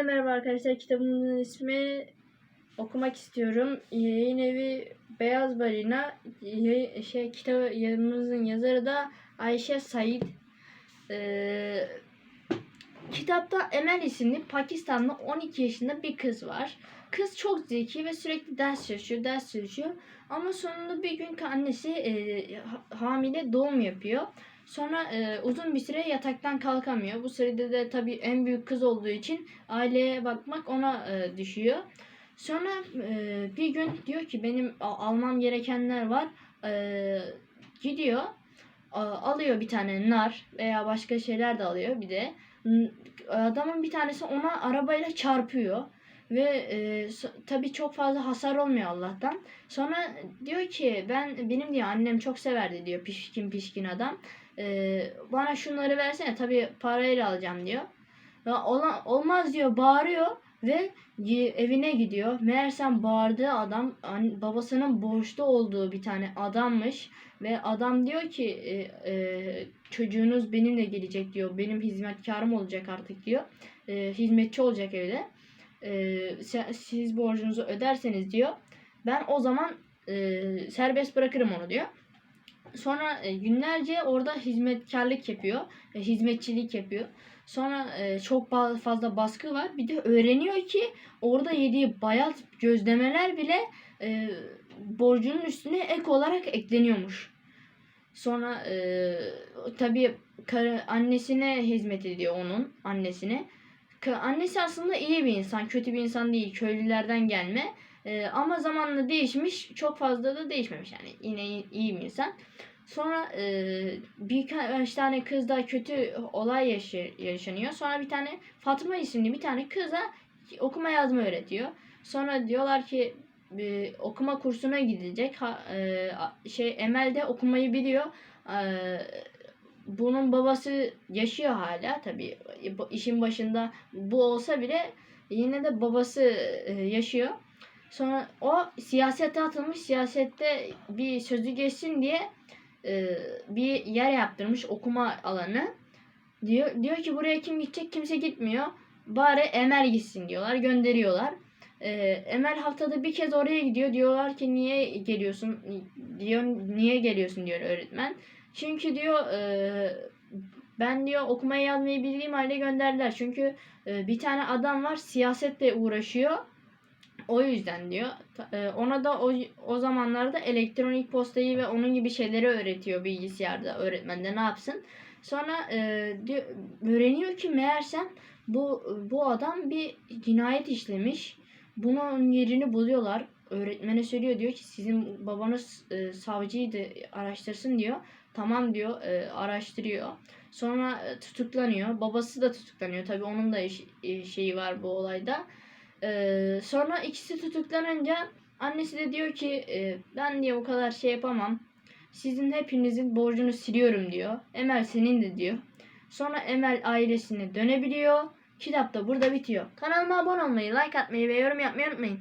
Hepinize merhaba arkadaşlar. Kitabımın ismi okumak istiyorum. Yayın evi Beyaz Balina. Yay- şey kitabımızın yazarı da Ayşe Said. Ee, kitapta Emel isimli Pakistanlı 12 yaşında bir kız var. Kız çok zeki ve sürekli ders çalışıyor, ders çalışıyor. Ama sonunda bir gün annesi e, ha- hamile doğum yapıyor. Sonra e, uzun bir süre yataktan kalkamıyor. Bu sürede de tabii en büyük kız olduğu için aileye bakmak ona e, düşüyor. Sonra e, bir gün diyor ki benim almam gerekenler var. E, gidiyor a- alıyor bir tane nar veya başka şeyler de alıyor bir de. Adamın bir tanesi ona arabayla çarpıyor. Ve e, so- tabii çok fazla hasar olmuyor Allah'tan. Sonra diyor ki ben benim diyor annem çok severdi diyor pişkin pişkin adam. Ee, bana şunları versene tabii parayla alacağım diyor. Ya ola- olmaz diyor bağırıyor ve evine gidiyor. Meğersem bağırdığı adam babasının borçlu olduğu bir tane adammış ve adam diyor ki e, e, çocuğunuz benimle gelecek diyor. Benim hizmetkarım olacak artık diyor. E, hizmetçi olacak evde. E, siz borcunuzu öderseniz diyor. Ben o zaman e, serbest bırakırım onu diyor. Sonra e, günlerce orada hizmetkarlık yapıyor. e, hizmetçilik yapıyor. Sonra e, çok fazla baskı var. Bir de öğreniyor ki orada yediği bayat gözlemeler bile e, borcunun üstüne ek olarak ekleniyormuş. Sonra e, tabii annesine hizmet ediyor onun annesine. Annesi aslında iyi bir insan, kötü bir insan değil. Köylülerden gelme. E, ama zamanla değişmiş, çok fazla da değişmemiş yani. Yine iyi, bir insan. Sonra e, birkaç tane kızda kötü olay yaşa- yaşanıyor. Sonra bir tane Fatma isimli bir tane kıza okuma yazma öğretiyor. Sonra diyorlar ki e, okuma kursuna gidecek. Ha, e, şey Emel de okumayı biliyor. E, bunun babası yaşıyor hala tabii bu işin başında bu olsa bile yine de babası e, yaşıyor. Sonra o siyasete atılmış. Siyasette bir sözü geçsin diye e, bir yer yaptırmış okuma alanı. Diyor diyor ki buraya kim gidecek? Kimse gitmiyor. Bari Emel gitsin diyorlar. Gönderiyorlar. E, Emel haftada bir kez oraya gidiyor. Diyorlar ki niye geliyorsun? Diyor niye geliyorsun diyor öğretmen. Çünkü diyor e, ben diyor okumayı yazmayı bildiğim halde gönderdiler. Çünkü e, bir tane adam var siyasetle uğraşıyor. O yüzden diyor. E, Ona da o, o zamanlarda elektronik postayı ve onun gibi şeyleri öğretiyor bilgisayarda öğretmen de ne yapsın. Sonra e, diyor, öğreniyor ki meğersem bu bu adam bir cinayet işlemiş. Bunun yerini buluyorlar. Öğretmene söylüyor diyor ki sizin babanız e, savcıydı araştırsın diyor. Tamam diyor e, araştırıyor. Sonra e, tutuklanıyor. Babası da tutuklanıyor. Tabii onun da iş- e, şeyi var bu olayda. Ee, sonra ikisi tutuklanınca annesi de diyor ki e, ben diye o kadar şey yapamam. Sizin hepinizin borcunu siliyorum diyor. Emel senin de diyor. Sonra Emel ailesine dönebiliyor. Kitap da burada bitiyor. Kanalıma abone olmayı, like atmayı ve yorum yapmayı unutmayın.